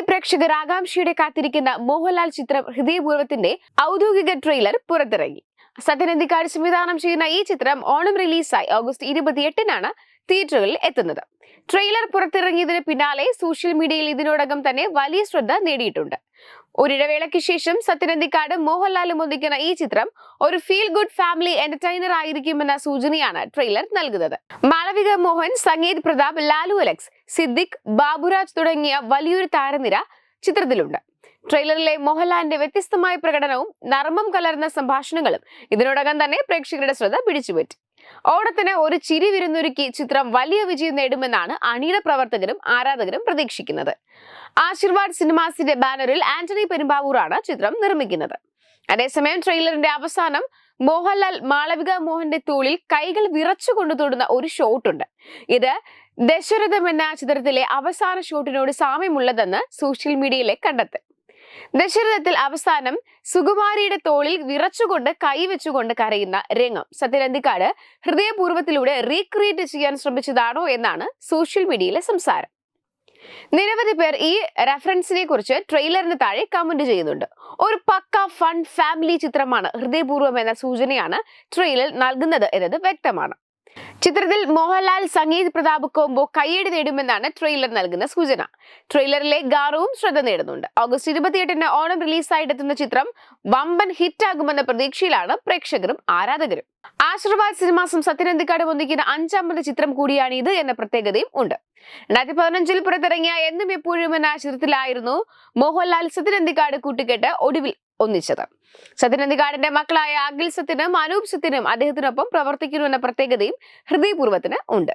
മലയാളി പ്രേക്ഷകർ ആകാംക്ഷയുടെ കാത്തിരിക്കുന്ന മോഹൻലാൽ ചിത്രം ഹൃദയപൂർവത്തിന്റെ ഔദ്യോഗിക ട്രെയിലർ പുറത്തിറങ്ങി. സത്യനന്ദിക്കാട് സംവിധാനം ചെയ്യുന്ന ഈ ചിത്രം ഓണം റിലീസായി ഓഗസ്റ്റ് ഇരുപത്തിയെട്ടിനാണ് തിയേറ്ററുകളിൽ എത്തുന്നത്. ട്രെയിലർ പുറത്തിറങ്ങിയതിന് പിന്നാലെ സോഷ്യൽ മീഡിയയിൽ ഇതിനോടകം തന്നെ വലിയ ശ്രദ്ധ നേടിയിട്ടുണ്ട്. ഒരിടവേളയ്ക്ക് ശേഷം സത്യനന്ദിക്കാട് മോഹൻലാലും ഒന്നിക്കുന്ന ഈ ചിത്രം ഒരു ഫീൽ ഗുഡ് ഫാമിലി എന്റർടൈനർ ആയിരിക്കുമെന്ന സൂചനയാണ് ട്രെയിലർ നൽകുന്നത്. മാളവിക മോഹൻ സംഗീത് പ്രതാപ് ലാലു അലക്സ് സിദ്ദിഖ് ബാബുരാജ് തുടങ്ങിയ വലിയൊരു താരനിര ചിത്രത്തിലുണ്ട്. ട്രെയിലറിലെ മോഹൻലാലിന്റെ വ്യത്യസ്തമായ പ്രകടനവും നർമ്മം കലർന്ന സംഭാഷണങ്ങളും ഇതിനോടകം തന്നെ പ്രേക്ഷകരുടെ ശ്രദ്ധ പിടിച്ചുപറ്റി. ഓണത്തിന് ഒരു ചിരി വിരുന്നൊരുക്കി ചിത്രം വലിയ വിജയം നേടുമെന്നാണ് അണിയുടെ പ്രവർത്തകരും ആരാധകരും പ്രതീക്ഷിക്കുന്നത്. ആശീർവാദ് സിനിമാസിന്റെ ബാനറിൽ ആന്റണി പെരുമ്പാവൂറാണ് ചിത്രം നിർമ്മിക്കുന്നത്. അതേസമയം ട്രെയിലറിന്റെ അവസാനം മോഹൻലാൽ മാളവിക മോഹന്റെ തോളിൽ കൈകൾ വിറച്ചുകൊണ്ട് തൊടുന്ന ഒരു ഷോട്ടുണ്ട് ഇത് ദശരഥം എന്ന ചിത്രത്തിലെ അവസാന ഷോട്ടിനോട് സാമ്യമുള്ളതെന്ന് സോഷ്യൽ മീഡിയയിലെ കണ്ടെത്തൽ. ദശരഥത്തിൽ അവസാനം സുകുമാരിയുടെ തോളിൽ വിറച്ചുകൊണ്ട് കൈവച്ചുകൊണ്ട് കരയുന്ന രംഗം. സത്യരന്തിക്കാട് ഹൃദയപൂർവത്തിലൂടെ റീക്രിയേറ്റ് ചെയ്യാൻ ശ്രമിച്ചതാണോ എന്നാണ് സോഷ്യൽ മീഡിയയിലെ സംസാരം. നിരവധി പേർ ഈ റെഫറൻസിനെ കുറിച്ച് ട്രെയിലറിന് താഴെ കമന്റ് ചെയ്യുന്നുണ്ട്. ഒരു പക്ക ഫൺ ഫാമിലി ചിത്രമാണ് ഹൃദയപൂർവം എന്ന സൂചനയാണ് ട്രെയിലർ നൽകുന്നത് എന്നത് വ്യക്തമാണ്. ചിത്രത്തിൽ മോഹൻലാൽ സംഗീത് പ്രതാപ് കോംബോ കയ്യടി നേടുമെന്നാണ് ട്രെയിലർ നൽകുന്ന സൂചന. ട്രെയിലറിലെ ഗാറവും ശ്രദ്ധ നേടുന്നുണ്ട്. ഓഗസ്റ്റ് ഇരുപത്തിയെട്ടിന് ഓണം റിലീസായിട്ടെത്തുന്ന ചിത്രം വമ്പൻ ഹിറ്റ് ഹിറ്റാകുമെന്ന പ്രതീക്ഷയിലാണ് പ്രേക്ഷകരും ആരാധകരും. ആശീർവാദ് സിനിമാസും സത്യനന്ദിക്കാട് ഒന്നിക്കുന്ന അഞ്ചാമത്തെ ചിത്രം കൂടിയാണ് ഇത് എന്ന പ്രത്യേകതയും ഉണ്ട്. രണ്ടായിരത്തി പതിനഞ്ചിൽ പുറത്തിറങ്ങിയ എന്നും എപ്പോഴും എന്ന ചിത്രത്തിലായിരുന്നു മോഹൻലാൽ സത്യനന്ദിക്കാട് കൂട്ടുകെട്ട് ഒടുവിൽ ഒന്നിച്ചത്. സത്യനന്ദിഗാഡിന്റെ മക്കളായ അഖിൽ സത്യനും അനൂപ് സത്യനും അദ്ദേഹത്തിനൊപ്പം പ്രവർത്തിക്കുന്നു എന്ന പ്രത്യേകതയും ഹൃദയപൂർവത്തിന് ഉണ്ട്.